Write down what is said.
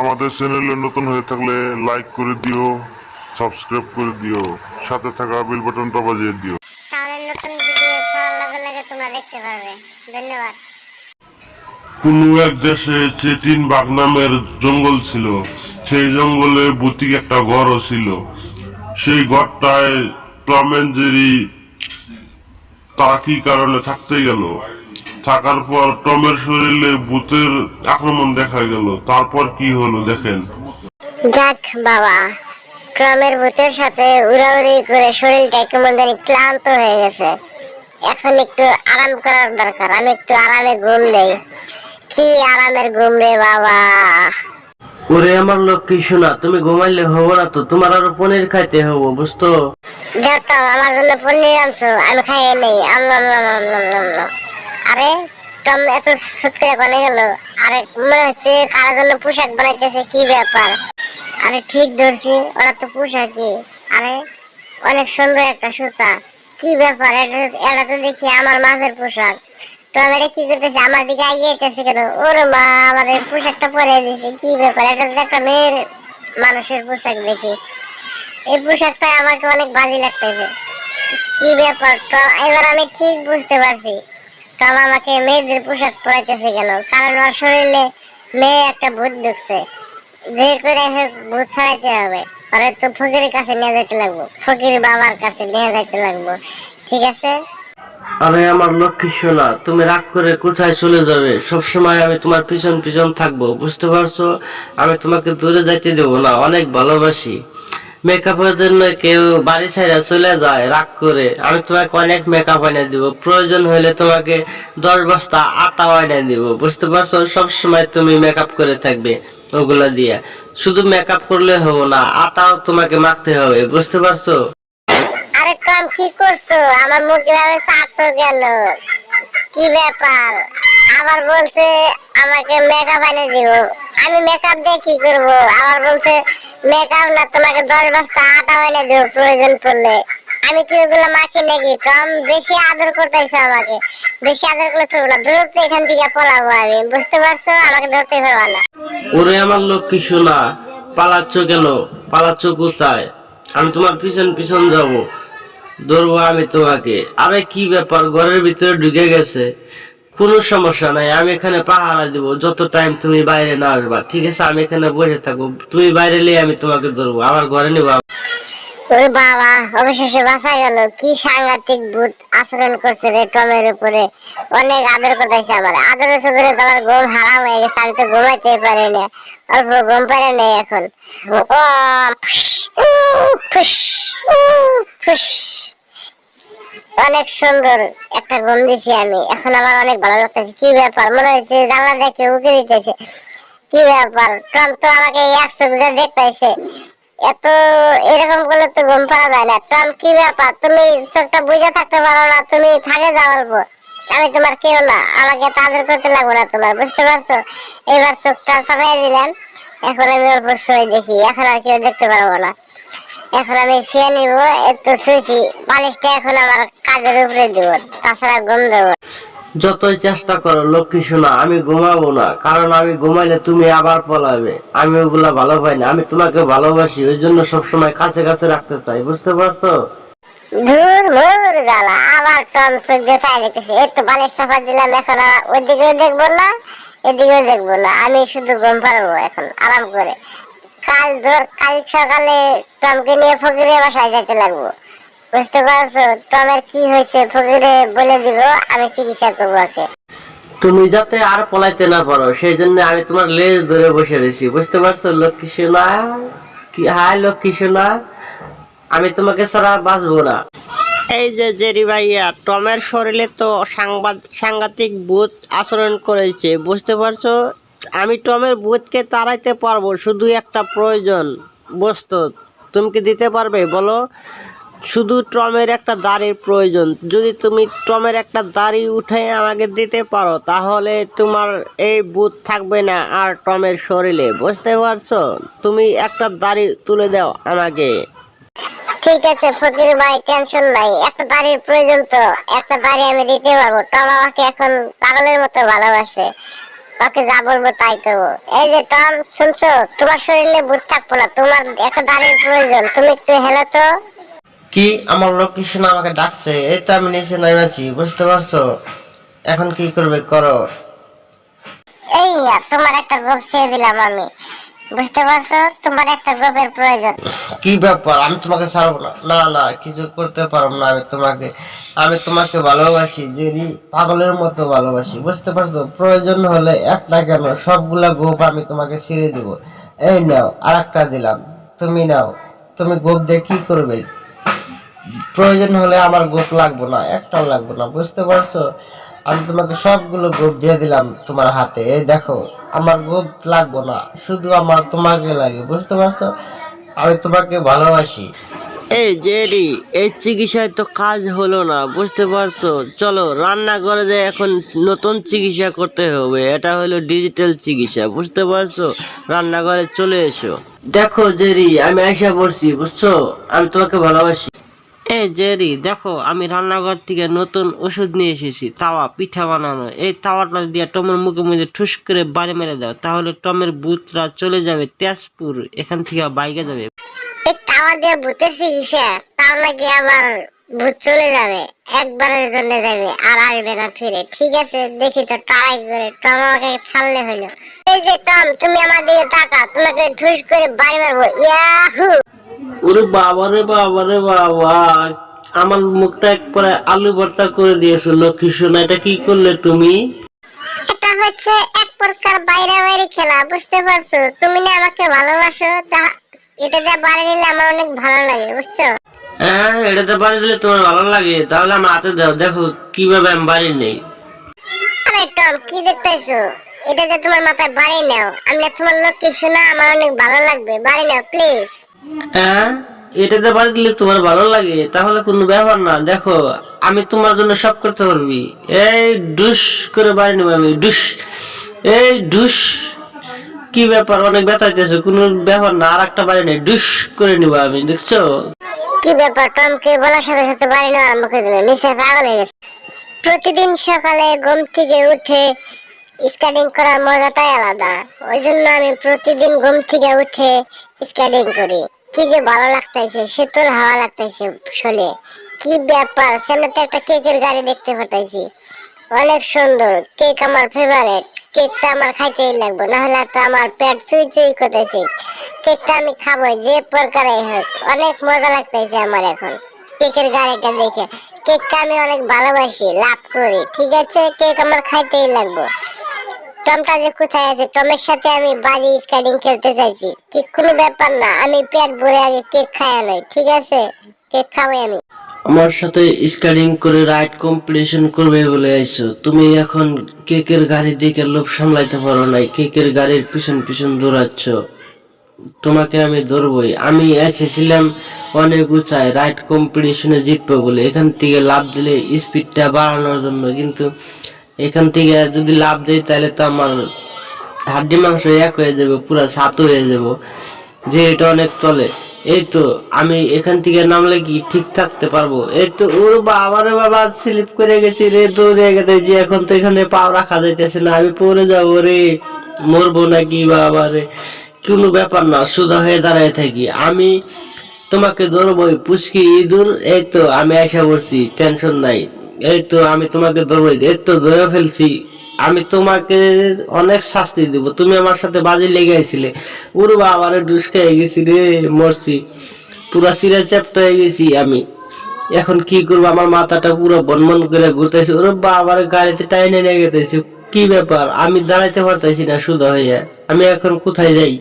আমাদের চ্যানেলে নতুন হয়ে থাকলে লাইক করে দিও সাবস্ক্রাইব করে দিও সাথে থাকা বেল বাটনটা বাজিয়ে দিও। তাহলে নতুন ভিডিও ছাড়ার লগে লগে তোমরা দেখতে পারবে। ধন্যবাদ। কোনো এক দেশে চেটিন বাঘ নামের জঙ্গল ছিল সেই জঙ্গলে বুতিক একটা ঘরও ছিল। সেই ঘরটায় টম অ্যান্ড জেরি তারা কি কারণে থাকতে গেল? থাকার পর টমের শরীরে ভূতের আক্রমণ দেখা গেল। তারপর কি হলো দেখেন। যাক বাবা ট্রামের ভূতের সাথে উড়াউড়ি করে শরীরটা কেমন জানি ক্লান্ত হয়ে গেছে। এখন একটু আরাম করার দরকার আমি একটু আরামে ঘুম দেই। কি আরামের ঘুম রে বাবা? ওরে আমার লক্ষ্মী শোনা তুমি ঘুমাইলে হব না তো তোমার আরও পনির খাইতে হব বুঝতো? দেখতাম আমার জন্য পনির আনছো আমি খাইয়ে নেই। আল্লাহ আরে, টম এত সুত করে বানিয়ে গেল। আরে, মনে হচ্ছে কার জন্য পোশাক বানাইতেছে, কি ব্যাপার? আরে, ঠিক ধরছি, ওরা তো পোশাকই। আরে, অনেক সুন্দর একটা সুতা। কি ব্যাপার, এটা তো দেখি আমার মাছের পোশাক। টম এটা কি করতেছে, আমার দিকে এগিয়ে যেতেছে কেন? ওরে মা, আমাদের পোশাকটা পরে দিছে, কি ব্যাপার? এটা তো একটা মেয়ের মানুষের পোশাক দেখি। এই পোশাকটা আমাকে অনেক বাজে লাগতেছে। কি ব্যাপার এবার আমি ঠিক বুঝতে পারছি। টম আমাকে মেয়েদের পোশাক পরাইতেছে কেন? কারণ ওর শরীরে মেয়ে একটা ভূত ঢুকছে। যে করে ভূত ছাড়াইতে হবে। আরে তো ফকিরের কাছে নিয়ে যাইতে লাগবো। ফকির বাবার কাছে নিয়ে যাইতে লাগবো। ঠিক আছে? আরে আমার লক্ষ্মী শোনা তুমি রাগ করে কোথায় চলে যাবে? সব সময় আমি তোমার পিছন পিছন থাকব, বুঝতে পারছ? আমি তোমাকে দূরে যাইতে দেবো না, অনেক ভালোবাসি। মেকআপের জন্য কেউ বাড়ি ছাইরা চলে যায়, রাগ করে। আমি তোমাকে অনেক মেকআপ এনে দিব। প্রয়োজন হলে তোমাকে দশ বস্তা আটা এনে দিব। বুঝতে পারছ? সব সময় তুমি মেকআপ করে থাকবে ওগুলা দিয়ে। শুধু মেকআপ করলে হব না, আটাও তোমাকে মাখতে হবে। বুঝতে পারছ? আরে কম কি করছ? আমার মুখ কীভাবে চাটছো গেল কি ব্যাপার? আবার বলছে আমাকে মেকআপ এনে দিব। আমি মেকআপ দিয়ে কি করব? আবার বলছে মেকআপ না, তোমাকে দশ বস্তা আটা প্রয়োজন পড়লে। আমি কি ওগুলো মাখি নাকি? টম, বেশি আদর করতেছে আমাকে। বেশি আদর করলে চলবে না। এখান থেকে পলাবো আমি। বুঝতে পারছ? আমাকে ধরতে পারবা না। ওরে, আমার লক্ষ্মী শোনা? পালাচ্ছ কেন? পালাচ্ছ কোথায়? আমি তোমার পিছন পিছন যাব। ধরবো আমি তোমাকে। আরে, কি ব্যাপার? ঘরের ভিতরে ঢুকে গেছে। কোনো সমস্যা নাই আমি এখানে পাহারা দিব যত টাইম তুমি বাইরে না আসবা ঠিক আছে? আমি এখানে বসে থাকব তুমি বাইরে এলে আমি তোমাকে ধরবো আমার ঘরে নিবো ওরে বাবা অবশেষে গেল কি সাংঘাতিক ভূত আচরণ করছে রে টমের উপরে। অনেক আদর করতেছে আমার আদরে সদরে তো আমার ঘুম হারাম হয়ে গেছে আমি তো ঘুমাইতে পারি না অল্প ঘুম পারে নেই এখন। ও ফুস, ফুস, ফুস। অনেক সুন্দর একটা ঘুম দিছি আমি। এখন আমার অনেক ভালো লাগতেছে। কি ব্যাপার? মনে হচ্ছে জানলা দেখে উকে দিতেছে। কি ব্যাপার? টম তো আমাকে এক চোখ দেখতেছে। এত এরকম করলে তো ঘুম পাওয়া যায় না। টম কি ব্যাপার? তুমি চোখটা বুঝে থাকতে পারো না। তুমি থাকে যাওয়ার পর আমি তোমার কেউ না। আমাকে তাদের করতে লাগবো না তোমার, বুঝতে পারছ? এবার চোখটা সবাই দিলাম। এখন আমি অল্প শুয়ে দেখি। এখন আর কেউ দেখতে পারব না। এখন আমি শুয়ে নিব একটু শুয়েছি। বালিশটা এখন আমার কাজের উপরে দিব তাছাড়া ঘুম দেবো যতই চেষ্টা করো লক্ষ্মী শোনা আমি ঘুমাবো না কারণ আমি ঘুমাইলে তুমি আবার পলাবে। আমি ওগুলা ভালো পাই না আমি তোমাকে ভালোবাসি ওই জন্য সবসময় কাছে কাছে রাখতে চাই বুঝতে পারছ? ধুর মুর জ্বালা আবার টম চোখ দিয়ে চাই দেখতেছি একটু বালিশ চাপা দিলাম এখন ওইদিকেও দেখব না এদিকেও দেখব না। আমি শুধু ঘুম পারব এখন আরাম করে। কাল ধর কাল সকালে টমকে নিয়ে ফকিরে বাসায় যেতে লাগবো। বুঝতে পারছ? টমের কি হয়েছে? ফকিরে বলে দিব আমি চিকিৎসা করব ওকে। তুমি যাতে আর পলাইতে না পারো সেই জন্য আমি তোমার লেজ ধরে বসে রয়েছি। বুঝতে পারছ লক্ষ্মী সোনা? কি হাই লক্ষ্মী সোনা? আমি তোমাকে ছাড়া বাঁচবো না। এই যে জেরি ভাইয়া টমের শরীরে তো সাংবাদ সাংঘাতিক ভূত আচরণ করেছে বুঝতে পারছ? আমি টমের ভূতকে তাড়াইতে পারব, শুধু একটা প্রয়োজন, বস্তু। তুমি কি দিতে পারবে? বলো। শুধু টমের একটা দাড়ির প্রয়োজন। যদি তুমি টমের একটা দাড়ি উঠে আমাকে দিতে পারো, তাহলে তোমার এই ভূত থাকবে না আর টমের শরীরে। বুঝতে পারছ? তুমি একটা দাড়ি তুলে দাও আমাকে। ঠিক আছে, ফকির ভাই, টেনশন নাই। একটা দাড়ির প্রয়োজন তো। একটা দাড়ি আমি দিতে পারব। টম আমাকে এখন পাগলের মতো ভালোবাসে। ওকে যা বলব তাই করব। এই যে টম শুনছো? তোমার শরীরে বুঝ থাকব না। তোমার এখন দাঁড়িয়ে প্রয়োজন। তুমি একটু হেলো তো। কি? আমার লোকেশন আমাকে ডাকছে? এই তো আমি নিচে নেমেছি বুঝতে পারছ? এখন কি করবে? করো। এই তোমার একটা গোপ দিলাম আমি। বুঝতে পারছ? তোমার একটা গোপের প্রয়োজন। কি ব্যাপার? আমি তোমাকে ছাড়বো না। না না, কিছু করতে পারব না। আমি তোমাকে আমি তোমাকে ভালোবাসি যদি পাগলের মতো ভালোবাসি। বুঝতে পারছ? প্রয়োজন হলে একটা কেন সবগুলা গোপ আমি তোমাকে ছেড়ে দেব। এই নাও আর একটা দিলাম। তুমি নাও। তুমি গোপ দিয়ে কি করবে? প্রয়োজন হলে আমার গোপ লাগবে না, একটাও লাগবে না। বুঝতে পারছ? আমি তোমাকে সবগুলো গোপ দিয়ে দিলাম তোমার হাতে। এই দেখো আমার গোপ লাগবো না, শুধু আমার তোমাকে লাগে, বুঝতে পারছ? আমি তোমাকে ভালোবাসি। এই জেরি এই চিকিৎসায় তো কাজ হলো না, বুঝতে পারছ? চলো, রান্নাঘরে যে এখন নতুন চিকিৎসা করতে হবে, এটা হলো ডিজিটাল চিকিৎসা, বুঝতে পারছ? রান্নাঘরে চলে এসো। দেখো জেরি আমি আশা করছি বুঝছ? আমি তোমাকে ভালোবাসি। এই জেরি, দেখো, আমি রান্নাঘর থেকে নতুন ওষুধ নিয়ে এসেছি, তাওয়া, পিঠা বানানো। এই তাওয়াটা দিয়ে টমের মুখে মধ্যে ঠুস করে বাড়ি মেরে দাও, তাহলে টমের বুথরা চলে যাবে তেজপুর, এখান থেকে বাইকে যাবে। এই তাওয়া দিয়ে ভূতের চিকিৎসা তাও নাকি আবার ভূত চলে যাবে, একবারের জন্য যাবে, আর আসবে না ফিরে। ঠিক আছে, দেখি তো, ট্রাই করে, টম আমাকে ছাড়লে হলো। এই যে টম, তুমি আমার দিকে তাকা তোমাকে ঠুস করে বাড়ি মারবো, ইয়াহু! ওরে বাবা রে বাবা রে বাবা। আমার মুখটা একবারে আলু ভর্তা করে দিয়েছ লক্ষ্মী সোনা এটা কি করলে তুমি? এটা হচ্ছে এক প্রকার বাইরে বাইরে খেলা বুঝতে পারছ? তুমি না আমাকে ভালোবাসো তা এটা দিয়ে বাড়ি নিলে আমার অনেক ভালো লাগে বুঝছ? হ্যাঁ এটাতে বাড়ি দিলে তোমার ভালো লাগে তাহলে আমার হাতে দাও দেখো কীভাবে আমি বাড়ি নেই। আরে টম কি দেখতেছো? এটাতে তোমার মাথায় বাড়ি নাও আমি তোমার লোককে শোনা আমার অনেক ভালো লাগবে বাড়ি নাও প্লিজ হ্যাঁ এটাতে বাড়ি দিলে তোমার ভালো লাগে, তাহলে কোনো ব্যাপার না। দেখো, আমি তোমার জন্য সব করতে পারবি। এই ডুস করে বাড়ি নেব আমি, ডুস। এই ডুস, কি ব্যাপার, অনেক ব্যথা হইতেছে, কোনো ব্যাপার না আর একটা বাড়ি নেই ডুস করে নিবো আমি, দেখছ? কি ব্যাপার, টমকে বলার সাথে সাথে বাড়ি নেওয়া আরম্ভ করে দিল, নিশ্চয় পাগল হয়ে গেছে। প্রতিদিন সকালে ঘুম থেকে উঠে স্কেটিং করার মজাটাই আলাদা। ওই জন্য আমি প্রতিদিন ঘুম থেকে উঠে স্কেটিং করি। কি যে ভালো লাগতেছে, শীতল হাওয়া লাগতেছে শোলে কি ব্যাপার সামনে একটা কেকের গাড়ি দেখতে পাঠাইছি অনেক সুন্দর, কেক আমার ফেভারেট কেকটা আমার খাইতেই লাগবে না হলে তো আমার পেট চুই চুই করতেছে। কেকটা আমি খাব যে প্রকারে হোক। অনেক মজা লাগতেছে আমার এখন। কেকের গাড়িটা দেখে। কেকটা আমি অনেক ভালোবাসি, লাভ করি। ঠিক আছে, কেক আমার খাইতেই লাগবে। টমটা যে কোথায় আছে? টমের সাথে আমি বাজি, স্কেটিং খেলতে চাইছি। কি কোনো ব্যাপার না, আমি পেট ভরে আগে কেক খাই নই, ঠিক আছে? কেক খাব আমি। আমার সাথে স্কেটিং করে রাইড কম্পিটিশন করবে বলে আইছো। তুমি এখন কেকের গাড়ি দিকে লোভ সামলাইতে পারো নাই, কেকের গাড়ির পিছন পিছন দৌড়াচ্ছ। তোমাকে আমি ধরবই। আমি এসেছিলাম অনেক উঁচায়, রাইড কম্পিটিশনে জিতবো বলে। এখান থেকে লাভ দিলে স্পিডটা বাড়ানোর জন্য, কিন্তু এখান থেকে যদি লাভ দেই, তাহলে তো আমার হাড্ডি মাংস এক হয়ে যাবে, পুরো সাত হয়ে যাব। যে এটা অনেক চলে এই তো আমি এখান থেকে নামলে কি ঠিক থাকতে পারব? এই তো ওর বাবা বাবা স্লিপ করে গেছি রে, দৌড়ে গেছে যে এখন তো এখানে পাও রাখা যাইতেছে না, আমি পড়ে যাব রে, মরবো নাকি বাবা রে কোনো ব্যাপার না, সোজা হয়ে দাঁড়ায় থাকি। আমি তোমাকে ধরবো পুষ্কি ইঁদুর, এই তো আমি আশা করছি টেনশন নাই। এই তো আমি তোমাকে ধরবই এই তো ধরে ফেলছি। আমি তোমাকে অনেক শাস্তি দিব। তুমি আমার সাথে বাজি লেগে আইছিলে ওরে বাবারে ডুস খেয়ে গেছি রে, মরছি। পুরা সিরা চ্যাপ্টা হয়ে গেছি আমি। এখন কি করব? আমার মাথাটা পুরো বনমন করে ঘুরতেছে। ওরে বাবার, গাড়িতে টাইনে নিয়ে গেতেছে কি ব্যাপার? আমি দাঁড়াইতে পারতেছি না শুধু হইয়া। আমি এখন কোথায় যাই?